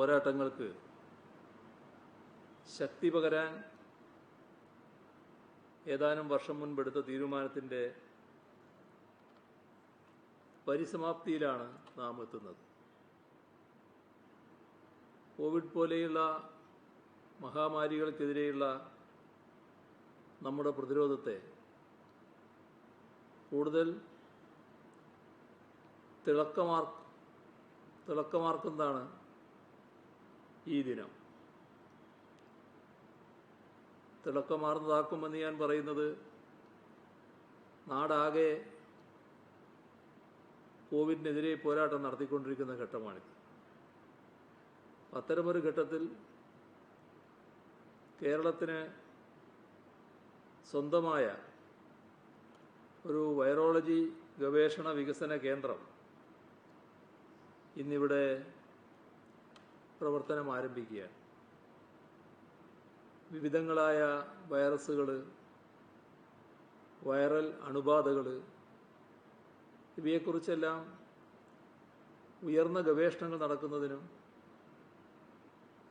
പോരാട്ടങ്ങൾക്ക് ശക്തി പകരാൻ ഏതാനും വർഷം മുൻപെടുത്ത തീരുമാനത്തിന്റെ പരിസമാപ്തിയിലാണ് നാം എത്തുന്നത്. കോവിഡ് പോലെയുള്ള മഹാമാരികൾക്കെതിരെയുള്ള നമ്മുടെ പ്രതിരോധത്തെ കൂടുതൽ തിളക്കമാർ തിളക്കമാർക്കുന്നതാണ് ഈ ദിനം. തിളക്കമാർന്നതാക്കുമെന്ന് ഞാൻ പറയുന്നത് നാടാകെ കോവിഡിനെതിരെ പോരാട്ടം നടത്തിക്കൊണ്ടിരിക്കുന്ന ഘട്ടമാണിത്. അത്തരമൊരു ഘട്ടത്തിൽ കേരളത്തിന് സ്വന്തമായ ഒരു വൈറോളജി ഗവേഷണ വികസന കേന്ദ്രം ഇന്നിവിടെ പ്രവർത്തനം ആരംഭിക്കുകയാണ് വിവിധങ്ങളായ വൈറസുകൾ വൈറൽ അണുബാധകൾ ഇവയെക്കുറിച്ചെല്ലാം ഉയർന്ന ഗവേഷണങ്ങൾ നടക്കുന്നതിനും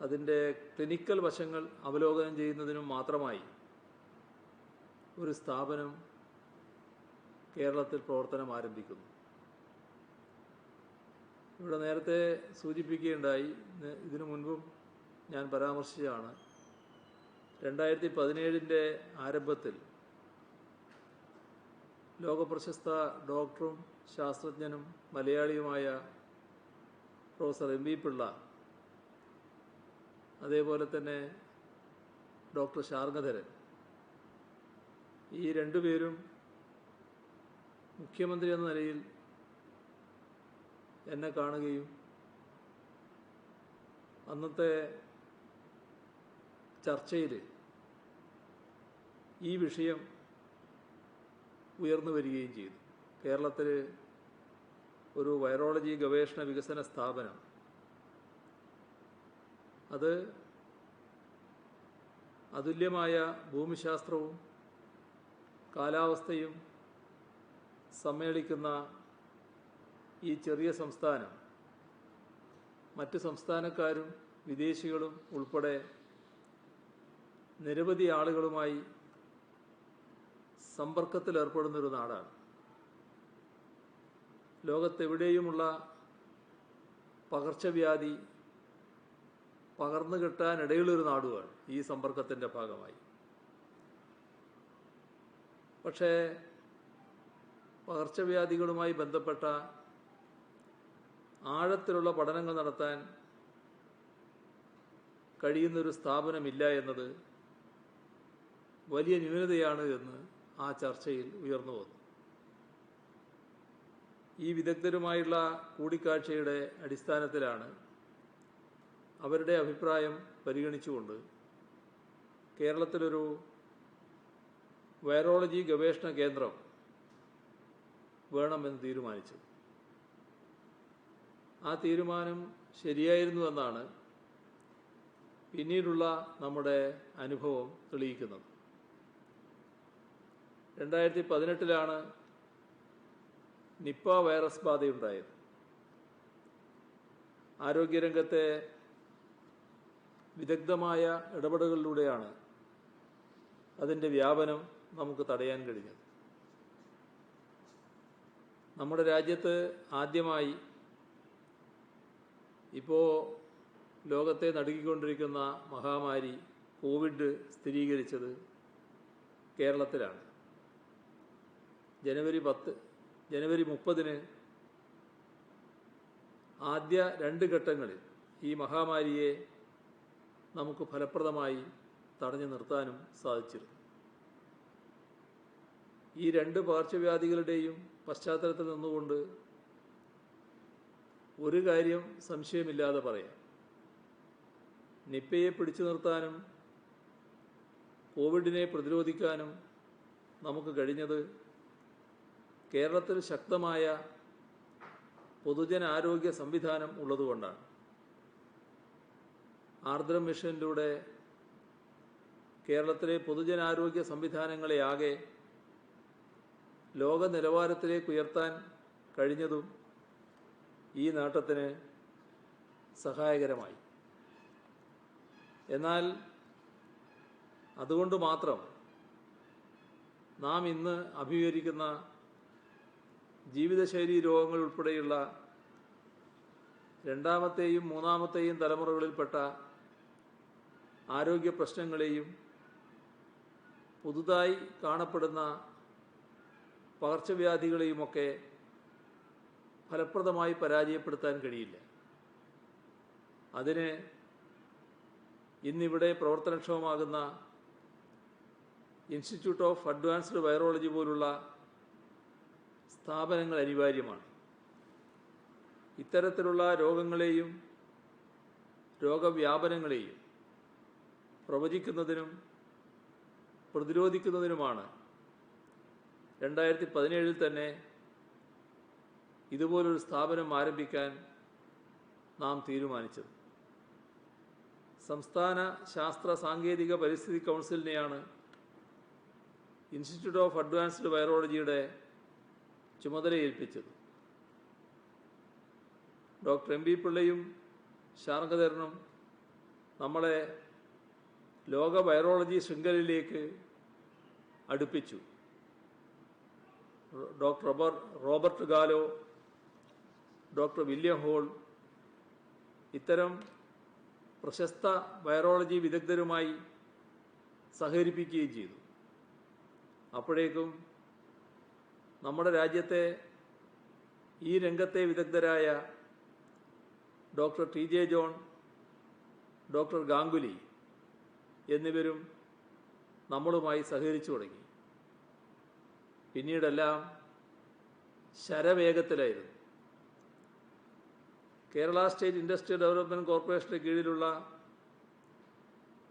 അതിന്റെ ക്ലിനിക്കൽ വശങ്ങൾ അവലോകനം ചെയ്യുന്നതിനും മാത്രമായി ഒരു സ്ഥാപനം കേരളത്തിൽ പ്രവർത്തനം ആരംഭിക്കുന്നു. ഇവിടെ നേരത്തെ സൂചിപ്പിക്കുകയുണ്ടായി ഇതിനു മുൻപും ഞാൻ പരാമർശിച്ചതാണ്. രണ്ടായിരത്തി പതിനേഴിന്റെ ആരംഭത്തിൽ ലോകപ്രശസ്ത ഡോക്ടറും ശാസ്ത്രജ്ഞനും മലയാളിയുമായ പ്രൊഫസർ എം വി പിള്ള അതേപോലെ തന്നെ ഡോക്ടർ ശാർഗധരൻ ഈ രണ്ടുപേരും മുഖ്യമന്ത്രി എന്ന നിലയിൽ എന്നെ കാണുകയും അന്നത്തെ ചർച്ചയിൽ ഈ വിഷയം ഉയർന്നു വരികയും ചെയ്തു. കേരളത്തിൽ ഒരു വൈറോളജി ഗവേഷണ വികസന സ്ഥാപനം. അത് അതുല്യമായ ഭൂമിശാസ്ത്രവും കാലാവസ്ഥയും സമ്മേളിക്കുന്ന ഈ ചെറിയ സംസ്ഥാനം മറ്റ് സംസ്ഥാനക്കാരും വിദേശികളും ഉൾപ്പെടെ നിരവധി ആളുകളുമായി സമ്പർക്കത്തിലേർപ്പെടുന്നൊരു നാടാണ്. ലോകത്തെവിടെയുമുള്ള പകർച്ചവ്യാധി പകർന്നു കിട്ടാനിടയുള്ളൊരു നാടുമാണ് ഈ സമ്പർക്കത്തിന്റെ ഭാഗമായി. പക്ഷേ പകർച്ചവ്യാധികളുമായി ബന്ധപ്പെട്ട ആഴത്തിലുള്ള പഠനങ്ങൾ നടത്താൻ കഴിയുന്നൊരു സ്ഥാപനമില്ല എന്നത് വലിയ ന്യൂനതയാണ് എന്ന് ആ ചർച്ചയിൽ ഉയർന്നു വന്നു. ഈ വിദഗ്ധരുമായുള്ള കൂടിക്കാഴ്ചയുടെ അടിസ്ഥാനത്തിലാണ് അവരുടെ അഭിപ്രായം പരിഗണിച്ചുകൊണ്ട് കേരളത്തിലൊരു വൈറോളജി ഗവേഷണ കേന്ദ്രം വേണമെന്ന് തീരുമാനിച്ചു ആ തീരുമാനം ശരിയായിരുന്നു എന്നാണ് പിന്നീടുള്ള നമ്മുടെ അനുഭവം തെളിയിക്കുന്നത്. രണ്ടായിരത്തി പതിനെട്ടിലാണ് നിപ്പ വൈറസ് ബാധയുണ്ടായത്. ആരോഗ്യരംഗത്തെ വിദഗ്ധമായ ഇടപെടലുകളിലൂടെയാണ് അതിന്റെ വ്യാപനം നമുക്ക് തടയാൻ കഴിഞ്ഞത്. നമ്മുടെ രാജ്യത്ത് ആദ്യമായി ഇപ്പോൾ ലോകത്തെ നടുക്കിക്കൊണ്ടിരിക്കുന്ന മഹാമാരി കോവിഡ് സ്ഥിരീകരിച്ചത് കേരളത്തിലാണ്. ജനുവരി പത്ത് ജനുവരി മുപ്പതിന് ആദ്യ രണ്ട് ഘട്ടങ്ങളിൽ ഈ മഹാമാരിയെ നമുക്ക് ഫലപ്രദമായി തടഞ്ഞു നിർത്താനും സാധിച്ചിരുന്നു. ഈ രണ്ട് പകർച്ചവ്യാധികളുടെയും പശ്ചാത്തലത്തിൽ നിന്നുകൊണ്ട് ഒരു കാര്യം സംശയമില്ലാതെ പറയാം. നിപ്പയെ പിടിച്ചു നിർത്താനും കോവിഡിനെ പ്രതിരോധിക്കാനും നമുക്ക് കഴിഞ്ഞത് കേരളത്തിൽ ശക്തമായ പൊതുജനാരോഗ്യ സംവിധാനം ഉള്ളതുകൊണ്ടാണ്. ആർദ്രം മിഷനിലൂടെ കേരളത്തിലെ പൊതുജനാരോഗ്യ സംവിധാനങ്ങളെയാകെ ലോക നിലവാരത്തിലേക്ക് ഉയർത്താൻ കഴിഞ്ഞതും ഈ നേട്ടത്തിന് സഹായകരമായി. എന്നാൽ അതുകൊണ്ട് മാത്രം നാം ഇന്ന് അഭിമുഖീകരിക്കുന്ന ജീവിതശൈലി രോഗങ്ങൾ ഉൾപ്പെടെയുള്ള രണ്ടാമത്തെയും മൂന്നാമത്തെയും തലമുറകളിൽപ്പെട്ട ആരോഗ്യ പ്രശ്നങ്ങളെയും പുതുതായി കാണപ്പെടുന്ന പകർച്ചവ്യാധികളെയുമൊക്കെ ഫലപ്രദമായി പരാജയപ്പെടുത്താൻ കഴിയില്ല. അതിന് ഇന്നിവിടെ പ്രവർത്തനക്ഷമമാകുന്ന ഇൻസ്റ്റിറ്റ്യൂട്ട് ഓഫ് അഡ്വാൻസ്ഡ് വൈറോളജി പോലുള്ള സ്ഥാപനങ്ങൾ അനിവാര്യമാണ്. ഇത്തരത്തിലുള്ള രോഗങ്ങളെയും രോഗവ്യാപനങ്ങളെയും പ്രവചിക്കുന്നതിനും പ്രതിരോധിക്കുന്നതിനുമാണ് രണ്ടായിരത്തി പതിനേഴിൽ തന്നെ ഇതുപോലൊരു സ്ഥാപനം ആരംഭിക്കാൻ നാം തീരുമാനിച്ചത്. സംസ്ഥാന ശാസ്ത്ര സാങ്കേതിക പരിസ്ഥിതി കൗൺസിലിനെയാണ് ഇൻസ്റ്റിറ്റ്യൂട്ട് ഓഫ് അഡ്വാൻസ്ഡ് വൈറോളജിയുടെ ചുമതല ഏൽപ്പിച്ചത് ഡോക്ടർ എം ബി പിള്ളയും ശാർഗധരനും നമ്മളെ ലോക വൈറോളജി ശൃംഖലയിലേക്ക് അടുപ്പിച്ചു. Doctor Robert Robert Gallo doctor William Hall ഇത്തരം പ്രശസ്ത വൈറോളജി വിദഗ്ധരുമായി സഹകരിപ്പിക്കുകയും ചെയ്തു. അപ്പോഴേക്കും നമ്മുടെ രാജ്യത്തെ ഈ രംഗത്തെ വിദഗ്ധരായ doctor T J John doctor Ganguly എന്നിവരും നമ്മളുമായി സഹകരിച്ചു തുടങ്ങി. പിന്നീടെല്ലാം ശരവേഗത്തിലായിരുന്നു. കേരള സ്റ്റേറ്റ് ഇൻഡസ്ട്രിയൽ ഡെവലപ്മെന്റ് കോർപ്പറേഷന്റെ കീഴിലുള്ള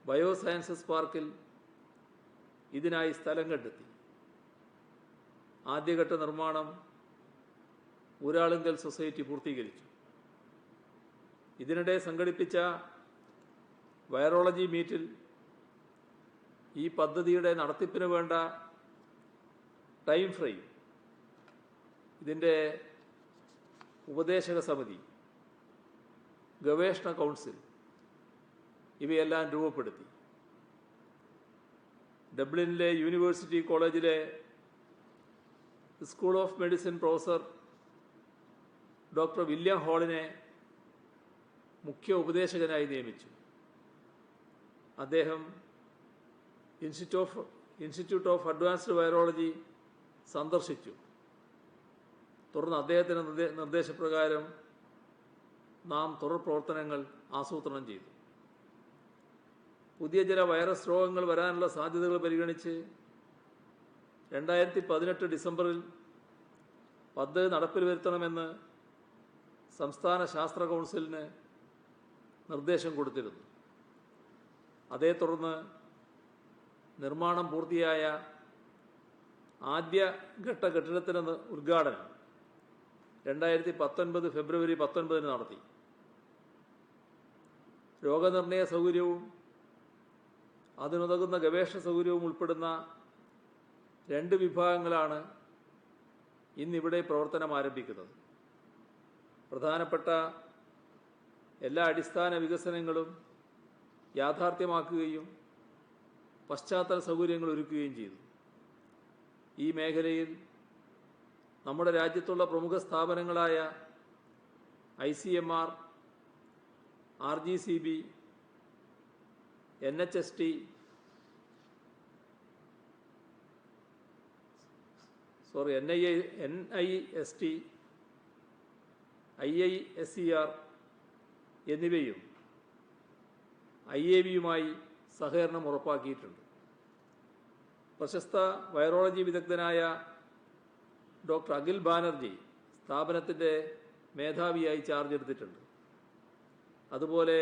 ബയോ സയൻസസ് പാർക്കിൽ ഇതിനായി സ്ഥലം കണ്ടെത്തി. ആദ്യഘട്ട നിർമ്മാണം ഊരാളുങ്കൽ സൊസൈറ്റി പൂർത്തീകരിച്ചു. ഇതിനിടെ സംഘടിപ്പിച്ച വൈറോളജി മീറ്റിൽ ഈ പദ്ധതിയുടെ നടത്തിപ്പിന് വേണ്ട ടൈം ഫ്രെയിം ഇതിന്റെ ഉപദേശക സമിതി ഗവേഷണ കൗൺസിൽ ഇവയെല്ലാം രൂപപ്പെടുത്തി. ഡബ്ലിനിലെ university college school of medicine professor doctor William ഹോളിനെ മുഖ്യ ഉപദേശകനായി നിയമിച്ചു. അദ്ദേഹം institute of institute of advanced virology സന്ദർശിച്ചു. തുടർന്ന് അദ്ദേഹത്തിന്റെ നിർദ്ദേശപ്രകാരം നാം തുടർ പ്രവർത്തനങ്ങൾ ആസൂത്രണം ചെയ്തു. പുതിയ ചില വൈറസ് രോഗങ്ങൾ വരാനുള്ള സാധ്യതകൾ പരിഗണിച്ച് രണ്ടായിരത്തി പതിനെട്ട് ഡിസംബറിൽ പദ്ധതി നടപ്പിൽ വരുത്തണമെന്ന് സംസ്ഥാന ശാസ്ത്ര കൗൺസിലിന് നിർദ്ദേശം കൊടുത്തിരുന്നു. അതേ തുടർന്ന് നിർമ്മാണം പൂർത്തിയായ ആദ്യ ഘട്ട കെട്ടിടത്തിന്റെ ഉദ്ഘാടനം രണ്ടായിരത്തി പത്തൊൻപത് ഫെബ്രുവരി പത്തൊൻപതിന് നടത്തി. രോഗനിർണയ സൗകര്യവും അതിനുതകുന്ന ഗവേഷണ സൗകര്യവും ഉൾപ്പെടുന്ന രണ്ട് വിഭാഗങ്ങളാണ് ഇന്നിവിടെ പ്രവർത്തനം ആരംഭിക്കുന്നത്. പ്രധാനപ്പെട്ട എല്ലാ അടിസ്ഥാന വികസനങ്ങളും യാഥാർത്ഥ്യമാക്കുകയും പശ്ചാത്തല സൗകര്യങ്ങൾ ഒരുക്കുകയും ചെയ്തു. ഈ മേഖലയിൽ നമ്മുടെ രാജ്യത്തുള്ള പ്രമുഖ സ്ഥാപനങ്ങളായ I C M R R G C B N H S T sorry N I N I S T I I S C R എന്നിവയും ഐ എ ബിയുമായി സഹകരണം ഉറപ്പാക്കിയിട്ടുണ്ട്. പ്രശസ്ത വൈറോളജി വിദഗ്ധനായ ഡോക്ടർ അഖിൽ ബാനർജി സ്ഥാപനത്തിന്റെ മേധാവിയായി ചാർജ് എടുത്തിട്ടുണ്ട്. അതുപോലെ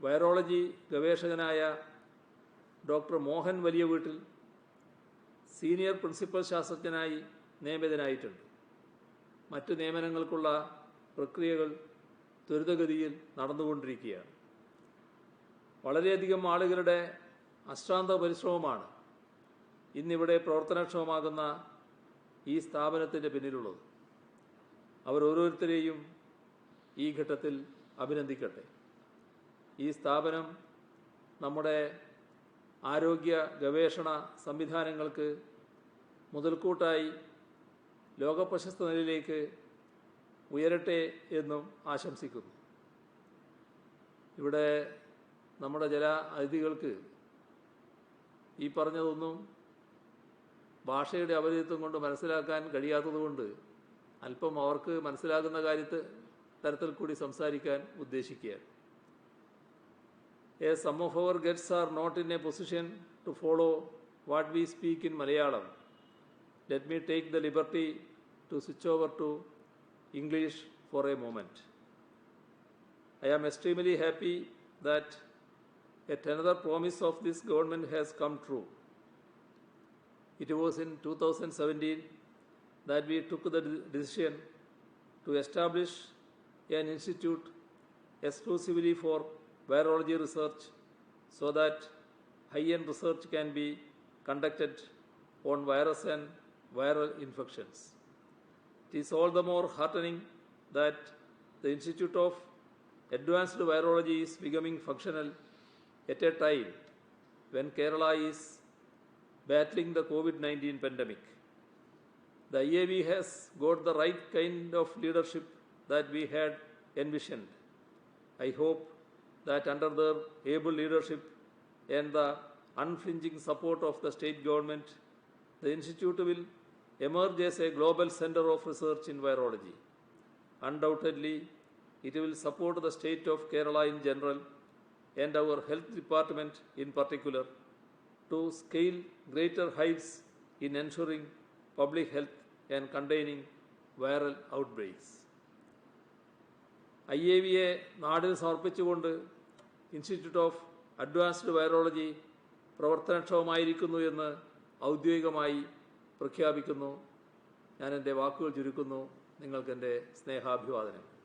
വൈറോളജി ഗവേഷകനായ ഡോക്ടർ മോഹൻ വലിയ വീട്ടിൽ സീനിയർ പ്രിൻസിപ്പൽ ശാസ്ത്രജ്ഞനായി നിയമിതനായിട്ടുണ്ട്. മറ്റ് നിയമനങ്ങൾക്കുള്ള പ്രക്രിയകൾ ത്വരിതഗതിയിൽ നടന്നുകൊണ്ടിരിക്കുകയാണ്. വളരെയധികം ആളുകളുടെ അശ്രാന്ത പരിശ്രമമാണ് ഇന്നിവിടെ പ്രവർത്തനക്ഷമമാകുന്ന ഈ സ്ഥാപനത്തിന്റെ പിന്നിലുള്ളത്. അവരോരോരുത്തരെയും ഈ ഘട്ടത്തിൽ അഭിനന്ദിക്കട്ടെ. ഈ സ്ഥാപനം നമ്മുടെ ആരോഗ്യ ഗവേഷണ സംവിധാനങ്ങൾക്ക് മുതൽക്കൂട്ടായി ലോകപ്രശസ്ത നിലയിലേക്ക് ഉയരട്ടെ എന്നും ആശംസിക്കുന്നു. ഇവിടെ നമ്മുടെ ചില അതിഥികൾക്ക് ഈ പറഞ്ഞതൊന്നും ഭാഷയുടെ അവധിത്വം കൊണ്ട് മനസ്സിലാക്കാൻ കഴിയാത്തതുകൊണ്ട് അല്പം അവർക്ക് മനസ്സിലാകുന്ന കാര്യത്ത് തരത്തിൽ കൂടി സംസാരിക്കാൻ ഉദ്ദേശിക്കുകയാണ് As some of our guests are not in a position to follow what we speak in Malayalam, let me take the liberty to switch over to English for a moment. I am extremely happy that yet another promise of this government has come true. It was in 2017 that we took the de- decision to establish an institute exclusively for virology research so that high-end research can be conducted on virus and viral infections. It is all the more heartening that the Institute of Advanced Virology is becoming functional at a time when Kerala is battling the COVID 19 pandemic. The IAV has got the right kind of leadership that we had envisioned. I hope that under their able leadership and the unflinching support of the state government, the institute will emerge as a global center of research in virology. Undoubtedly, it will support the state of Kerala in general and our health department in particular to scale greater heights in ensuring public health and containing viral outbreaks. I A വിയെ നാടിന് സമർപ്പിച്ചുകൊണ്ട് institute of advanced virology പ്രവർത്തനക്ഷമമായിരിക്കുന്നു എന്ന് ഔദ്യോഗികമായി പ്രഖ്യാപിക്കുന്നു. ഞാൻ എന്റെ വാക്കുകൾ ചുരുക്കുന്നു. നിങ്ങൾക്കെന്റെ സ്നേഹാഭിവാദനം.